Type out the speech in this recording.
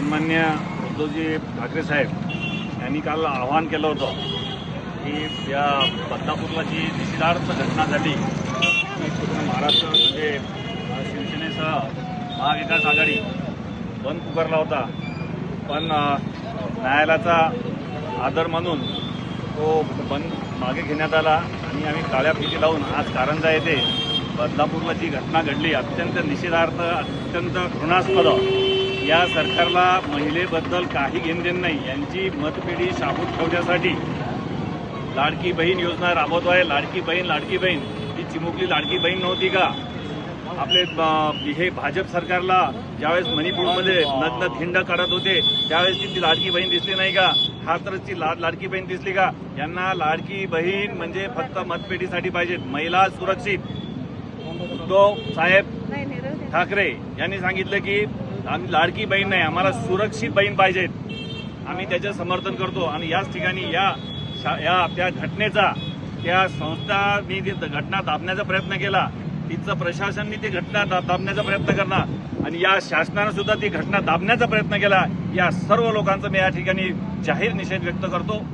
सन्मान्य उद्धवजी ठाकरे साहेब यांनी काल आवाहन केलं होतं की या बदलापूरला जी निषेधार्थ घटना झाली पूर्ण महाराष्ट्र म्हणजे शिवसेनेसह महाविकास आघाडी बंद पुकारला होता पण न्यायालयाचा आदर मानून तो बंद मागे घेण्यात आला आणि आम्ही काळ्या फिती लावून आज कारंजा येथे बदलापूरला जी घटना घडली अत्यंत निषेधार्थ अत्यंत घृणास्पद या सरकारला महिलेबद्दल काही घेणदेण नाही. यांची मतपेढी शाबूत ठेवण्यासाठी लाडकी बहीण योजना राबवतो आहे. लाडकी बहीण लाडकी बहीण. ही चिमुकली लाडकी बहीण नव्हती का? आपले हे भाजप सरकारला ज्यावेळेस मणिपूरमध्ये नग्न धिंड काढत होते त्यावेळेस ती ती लाडकी बहीण दिसली नाही का? हा तर ती ला लाडकी बहीण दिसली का? यांना लाडकी बहीण म्हणजे फक्त मतपेढीसाठी पाहिजे. महिला सुरक्षित. उद्धव साहेब ठाकरे यांनी सांगितलं की आम्ही लाडकी बहीण नाही आम्हाला सुरक्षित बहीण पाहिजेत. आम्ही त्याचं समर्थन करतो आणि याच ठिकाणी या शा- या त्या घटनेचा त्या संस्थांनी ती घटना दाबण्याचा प्रयत्न केला. तिचं प्रशासननी ती घटना दा- दाबण्याचा प्रयत्न करणार आणि या शासनानं सुद्धा ती घटना दाबण्याचा प्रयत्न केला. या सर्व लोकांचा मी या ठिकाणी जाहीर निषेध व्यक्त करतो.